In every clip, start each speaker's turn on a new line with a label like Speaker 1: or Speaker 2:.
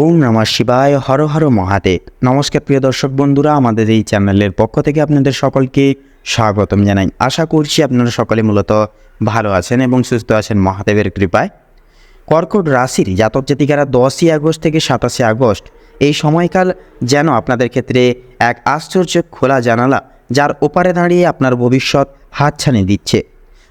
Speaker 1: ওম নমঃ শিবায়, হর হর মহাদেব। নমস্কার প্রিয় দর্শক বন্ধুরা, আমাদের এই চ্যানেলের পক্ষ থেকে আপনাদের সকলকে স্বাগতম জানাই। আশা করছি আপনারা সকলে মূলত ভালো আছেন এবং সুস্থ আছেন মহাদেবের কৃপায়। কর্কট রাশির জাতক জাতিকারা দশই আগস্ট থেকে সাতাশে আগস্ট, এই সময়কাল যেন আপনাদের ক্ষেত্রে এক আশ্চর্য খোলা জানালা, যার ওপারে দাঁড়িয়ে আপনার ভবিষ্যৎ হাতছানি দিচ্ছে।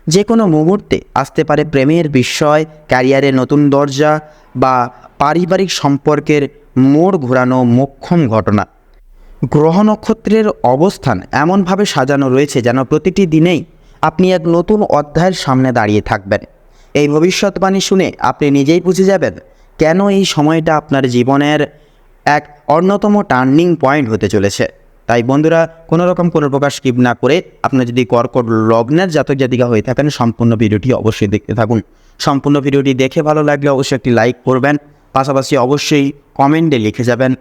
Speaker 1: যে কোনো মুহূর্তে আসতে পারে প্রেমের বিস্ময় ক্যারিয়ারে নতুন দরজা বা পারিবারিক সম্পর্কের মোড় ঘোরানো মোক্ষম ঘটনা। গ্রহ নক্ষত্রের অবস্থান এমনভাবে সাজানো রয়েছে যেন প্রতিটি দিনেই আপনি এক নতুন অধ্যায়ের সামনে দাঁড়িয়ে থাকবেন। এই ভবিষ্যৎবাণী শুনে আপনি নিজেই বুঝে যাবেন কেন এই সময়টা আপনার জীবনের এক অন্যতম টার্নিং পয়েন্ট হতে চলেছে। তাই বন্ধুরা কোনো রকম কোনো প্রকার স্কিপ না করে আপনার যদি কর্কট লগ্নের জাতক জাতিকা হয়ে থাকেন, সম্পূর্ণ ভিডিওটি অবশ্যই দেখতে থাকুন। সম্পূর্ণ ভিডিওটি দেখে ভালো লাগলে অবশ্যই একটি লাইক করবেন, পাশাপাশি অবশ্যই কমেন্টে লিখে যাবেন,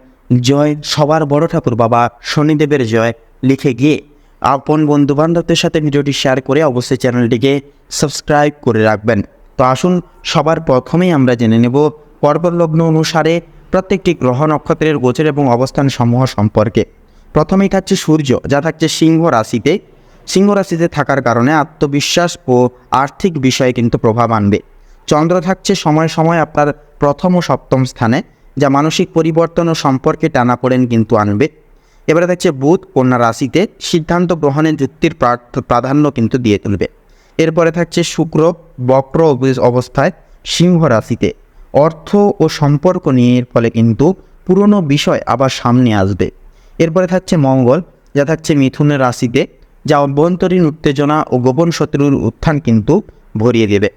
Speaker 1: জয় সবার বড় ঠাকুর বাবা, শনিদেবের জয় লিখে গিয়ে। আপন বন্ধু বান্ধবদের সাথে ভিডিওটি শেয়ার করে অবশ্যই চ্যানেলটিকে সাবস্ক্রাইব করে রাখবেন। তো আসুন, সবার প্রথমেই আমরা জেনে নেব পর্বত লগ্ন অনুসারে প্রত্যেকটি গ্রহ নক্ষত্রের গোচর এবং অবস্থান সমূহ সম্পর্কে। প্রথমেই থাকছে সূর্য, যা থাকছে সিংহ রাশিতে। সিংহ রাশিতে থাকার কারণে আত্মবিশ্বাস ও আর্থিক বিষয়ে কিন্তু প্রভাব আনবে। চন্দ্র থাকছে সময় সময় আপনার প্রথম ও সপ্তম স্থানে, যা মানসিক পরিবর্তন ও সম্পর্কে টানাপোড়েন কিন্তু আনবে। এবারে থাকছে বুধ, কন্যা রাশিতে, সিদ্ধান্ত গ্রহণের যুক্তির প্রাধান্য কিন্তু দিয়ে তুলবে। এরপরে থাকছে শুক্র, বক্র অবস্থায় সিংহ রাশিতে। অর্থ ও সম্পর্ক নিয়ে এর ফলে কিন্তু পুরনো বিষয় আবার সামনে আসবে। এরপরে থাকছে মঙ্গল, যা থাকছে মিথুনের রাশিতে, যা অভ্যন্তরীণ উত্তেজনা ও গোপন শত্রুর উত্থান কিন্তু ভরিয়ে দেবে।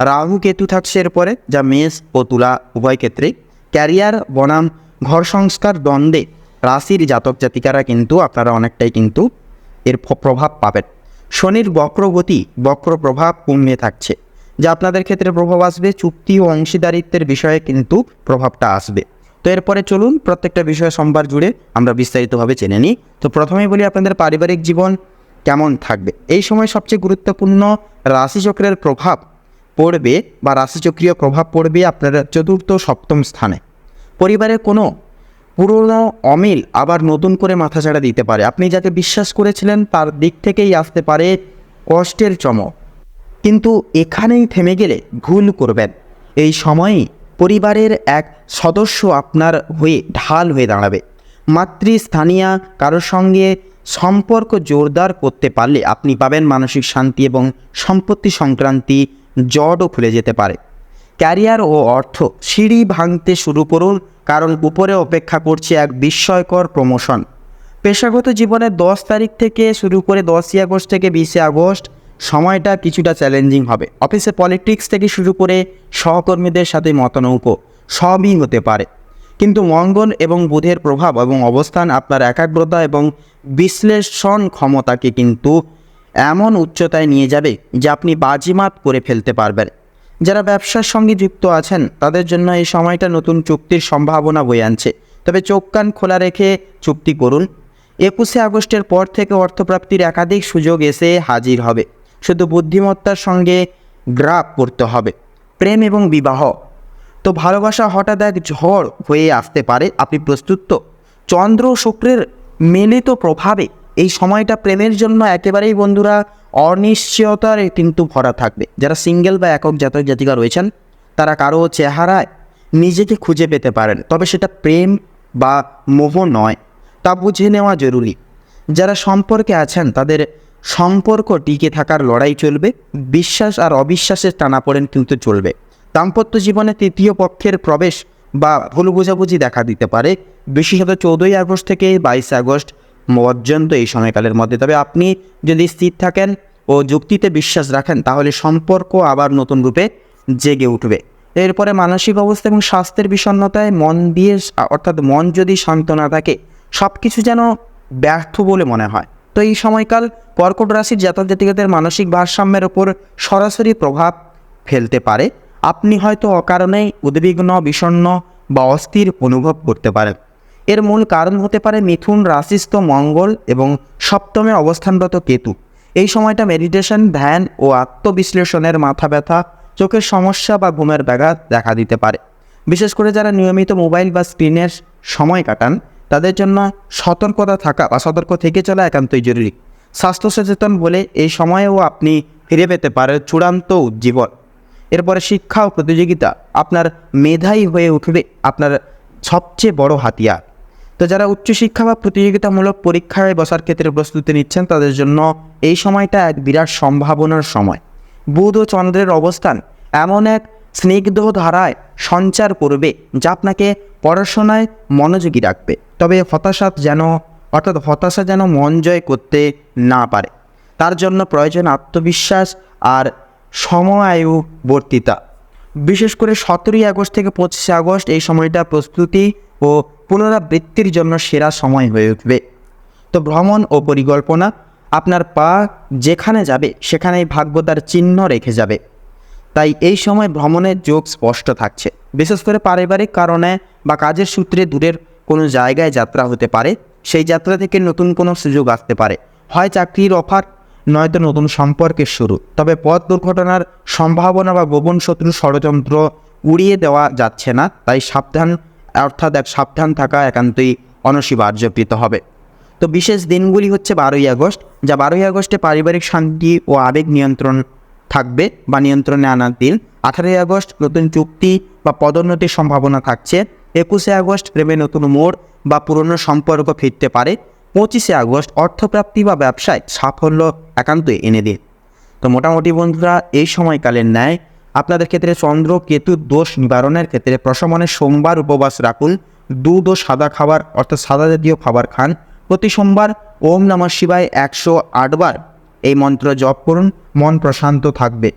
Speaker 1: রাহু কেতু থাকছে এরপরে, যা মেষ ও তুলা উভয় ক্ষেত্রে। ক্যারিয়ার, বনাম, ঘর সংস্কার, দ্বন্দ্বে রাশির জাতক জাতিকারা কিন্তু আপনারা অনেকটাই কিন্তু এর প্রভাব পাবেন। শনির বক্রগতি, বক্র প্রভাব কমে থাকছে, যা আপনাদের ক্ষেত্রে প্রভাব আসবে, চুক্তি ও অংশীদারিত্বের বিষয়ে কিন্তু প্রভাবটা আসবে। তো এরপরে চলুন প্রত্যেকটা বিষয় সোমবার জুড়ে আমরা বিস্তারিতভাবে জেনে নিই। তো প্রথমেই বলি আপনাদের পারিবারিক জীবন কেমন থাকবে? এই সময় সবচেয়ে গুরুত্বপূর্ণ রাশিচক্রের প্রভাব পড়বে বা রাশিচক্রীয় প্রভাব পড়বে আপনার চতুর্থ সপ্তম স্থানে। পরিবারের কোনো পুরনো অমিল আবার নতুন করে মাথাচাড়া দিতে পারে। আপনি যাকে বিশ্বাস করেছিলেন তার দিক থেকেই আসতে পারে কষ্টের চমক। কিন্তু এখানেই থেমে গেলে ভুল করবেন। এই সময়েই পরিবারের এক সদস্য আপনার হয়ে ঢাল হয়ে দাঁড়াবে। মাতৃস্থানীয় কারোর সঙ্গে সম্পর্ক জোরদার করতে পারলে আপনি পাবেন মানসিক শান্তি এবং সম্পত্তি সংক্রান্তি জটও খুলে যেতে পারে। ক্যারিয়ার ও অর্থ সিঁড়ি ভাঙতে শুরু করুন, কারণ উপরে অপেক্ষা করছে এক বিস্ময়কর প্রমোশন পেশাগত জীবনের দশ তারিখ থেকে শুরু করে দশই আগস্ট থেকে বিশে আগস্ট সময়টা কিছুটা চ্যালেঞ্জিং হবে। অফিসে পলিটিক্স থেকে শুরু করে সহকর্মীদের সাথে মতনৌকো সবই হতে পারে। কিন্তু মঙ্গল এবং বুধের প্রভাব এবং অবস্থান, আপনার একাগ্রতা এবং বিশ্লেষণ ক্ষমতাকে কিন্তু এমন উচ্চতায় নিয়ে যাবে যে আপনি বাজিমাত করে ফেলতে পারবেন। যারা ব্যবসার সঙ্গে যুক্ত আছেন, তাদের জন্য এই সময়টা নতুন চুক্তির সম্ভাবনা বয়ে আনছে। তবে চোখ কান খোলা রেখে চুক্তি করুন। একুশে আগস্টের পর থেকে অর্থপ্রাপ্তির একাধিক সুযোগ এসে হাজির হবে। শুধু বুদ্ধিমত্তার সঙ্গে গ্রাফ করতে হবে, প্রেম এবং বিবাহ। তো ভালোবাসা হঠাৎ এক ঝড় হয়ে আসতে পারে, আপনি প্রস্তুত তো? চন্দ্র শুক্রের মিলিত প্রভাবে এই সময়টা প্রেমের জন্য একেবারেই বন্ধুরা অনিশ্চয়তার কিন্তু ভরা থাকবে। যারা সিঙ্গেল বা একক জাতক জাতিকা রয়েছেন, তারা কারও চেহারায় নিজেকে খুঁজে পেতে পারেন। তবে সেটা প্রেম বা মোহ নয়, তা বুঝে নেওয়া জরুরি। যারা সম্পর্কে আছেন, তাদের সম্পর্ক টিকে থাকার লড়াই চলবে, বিশ্বাস আর অবিশ্বাসের টানাপোড়েন কিন্তু চলবে। দাম্পত্য জীবনে তৃতীয় পক্ষের প্রবেশ বা ভুল বোঝাবুঝি দেখা দিতে পারে। বিশেষত চৌদ্দই আগস্ট থেকে বাইশে আগস্ট পর্যন্ত এই সময়কালের মধ্যে। তবে আপনি যদি স্থির থাকেন ও যুক্তিতে বিশ্বাস রাখেন, তাহলে সম্পর্ক আবার নতুন রূপে জেগে উঠবে। এরপরে মানসিক অবস্থা এবং স্বাস্থ্যের বিষণ্ণতায় মন দিয়ে, অর্থাৎ মন যদি শান্ত না থাকে সব কিছু যেন ব্যর্থ বলে মনে হয়। তো এই সময়কাল কর্কট রাশির জাতক জাতিকাদের মানসিক ভারসাম্যের ওপর সরাসরি প্রভাব ফেলতে পারে। আপনি হয়তো অকারণেই উদ্বিগ্ন, বিষণ্ণ বা অস্থির অনুভব করতে পারেন। এর মূল কারণ হতে পারে মিথুন, রাশিস্থ, মঙ্গল এবং সপ্তমে অবস্থানরত কেতু। এই সময়টা মেডিটেশন ধ্যান ও আত্মবিশ্লেষণের মাথা ব্যথা, চোখের সমস্যা বা ঘুমের ব্যাঘাত দেখা দিতে পারে। বিশেষ করে যারা নিয়মিত মোবাইল বা স্ক্রিনের সময় কাটান তাদের জন্য সতর্কতা থাকা বা সতর্ক থেকে চলা একান্তই জরুরি। স্বাস্থ্য সচেতন বলে এই সময়েও আপনি ফিরে পেতে পারেন চূড়ান্ত উজ্জীবন এরপরে শিক্ষা ও প্রতিযোগিতা আপনার মেধাই হয়ে উঠবে, আপনার সবচেয়ে বড় হাতিয়ার। তো যারা উচ্চশিক্ষা বা প্রতিযোগিতামূলক পরীক্ষায় বসার ক্ষেত্রে প্রস্তুতি নিচ্ছেন, তাদের জন্য এই সময়টা এক বিরাট সম্ভাবনার সময়। বুধ ও চন্দ্রের অবস্থান এমন এক স্নিগ্ধ ধারায় সঞ্চার করবে, যা আপনাকে পড়াশোনায় মনোযোগী রাখবে। তবে হতাশা যেন, অর্থাৎ হতাশা যেন মন জয় করতে না পারে। তার জন্য প্রয়োজন আত্মবিশ্বাস আর সময়ায়ুবর্তিতা বিশেষ করে সতেরোই আগস্ট থেকে পঁচিশে আগস্ট এই সময়টা প্রস্তুতি ও পুনরাবৃত্তির জন্য সেরা সময় হয়ে উঠবে। তো ভ্রমণ ও পরিকল্পনা, আপনার পা যেখানে যাবে, সেখানেই ভাগ্য তার চিহ্ন রেখে যাবে। তাই এই সময় ভ্রমণের যোগ স্পষ্ট থাকছে। বিশেষ করে পারিবারিক কারণে বা কাজের সূত্রে দূরের কোনো জায়গায় যাত্রা হতে পারে, সেই যাত্রা থেকে নতুন কোনো সুযোগ আসতে পারে। হয় চাকরির অফার, নয়তো নতুন সম্পর্কের শুরু। তবে পথ দুর্ঘটনার সম্ভাবনা বা গোপন শত্রু ষড়যন্ত্র উড়িয়ে দেওয়া যাচ্ছে না, তাই সাবধান, অর্থাৎ এক সাবধান থাকা একান্তই অনস্বীকার্যকৃত হবে। তো বিশেষ দিনগুলি হচ্ছে বারোই আগস্ট, যা বারোই আগস্টে পারিবারিক শান্তি ও আবেগ নিয়ন্ত্রণ থাকবে বা নিয়ন্ত্রণে আনার দিন। আঠারোই আগস্ট নতুন চুক্তি বা পদোন্নতির সম্ভাবনা থাকছে একুশে আগস্ট প্রেমে নতুন মোড় বা পুরনো সম্পর্ক ফিরতে পারে। পঁচিশে আগস্ট অর্থপ্রাপ্তি বা ব্যবসায় সাফল্য একান্তই এনে দিন তো মোটামুটি বন্ধুরা, এই সময়কালের ন্যায় আপনাদের ক্ষেত্রে চন্দ্র কেতুর দোষ নিবারণের ক্ষেত্রে প্রশমনে সোমবার উপবাস রাখুন। দুধ ও সাদা খাবার, অর্থাৎ সাদা জাতীয় খাবার খান। প্রতি সোমবার ওম নমঃ শিবায় একশো আটবার এই মন্ত্র জপ করুন, মন প্রশান্ত থাকবে।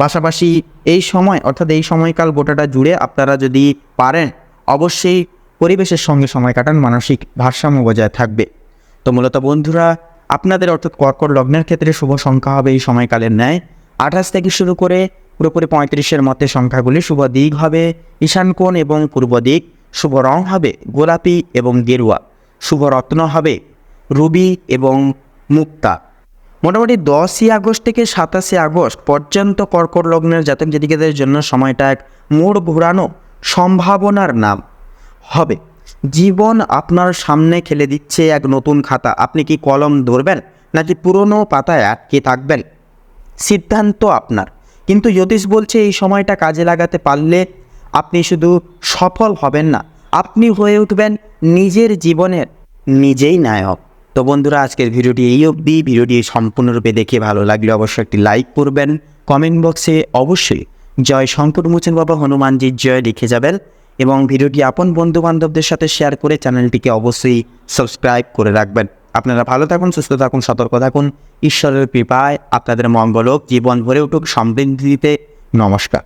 Speaker 1: পাশাপাশি এই সময়, অর্থাৎ এই সময়কাল গোটাটা জুড়ে আপনারা যদি পারেন অবশ্যই পরিবেশের সঙ্গে সময় কাটান, মানসিক ভারসাম্য বজায় থাকবে। তো মূলত বন্ধুরা, আপনাদের অর্থাৎ কর্কট লগ্নের ক্ষেত্রে শুভ সংখ্যা হবে এই সময়কালের ন্যায়। আঠাশ থেকে শুরু করে পুরোপুরি পঁয়ত্রিশের মধ্যে সংখ্যাগুলি শুভ দিক হবে। ঈশান কোণ এবং পূর্ব দিক শুভ রং হবে গোলাপি এবং গেরুয়া। শুভ রত্ন হবে রুবি এবং মুক্তা। মোটামুটি দশই আগস্ট থেকে সাতাশে আগস্ট পর্যন্ত কর্কট লগ্নের জাতক জাতিকাদের জন্য সময়টা এক মোড় ঘোরানো সম্ভাবনার নাম হবে। জীবন আপনার সামনে খেলে দিচ্ছে এক নতুন খাতা। আপনি কি কলম ধরবেন নাকি পুরনো পাতায় আটকে থাকবেন? সিদ্ধান্ত আপনার। কিন্তু জ্যোতিষ বলছে এই সময়টা কাজে লাগাতে পারলে আপনি শুধু সফল হবেন না, আপনি হয়ে উঠবেন নিজের জীবনের নিজেই নায়ক। তো বন্ধুরা, আজকের ভিডিওটি এই অবধি। ভিডিওটি সম্পূর্ণরূপে দেখে ভালো লাগলে অবশ্যই একটি লাইক করবেন। কমেন্ট বক্সে অবশ্যই জয় শঙ্কর মোচন বাবা, হনুমানজির জয় লিখে যাবেন। এবং ভিডিওটি আপন বন্ধু বান্ধবদের সাথে শেয়ার করে চ্যানেলটিকে অবশ্যই সাবস্ক্রাইব করে রাখবেন। আপনারা ভালো থাকুন, সুস্থ থাকুন, সতর্ক থাকুন। ঈশ্বরের কৃপায় আপনাদের মঙ্গল জীবন ভরে উঠুক, সমৃদ্ধিতে নমস্কার।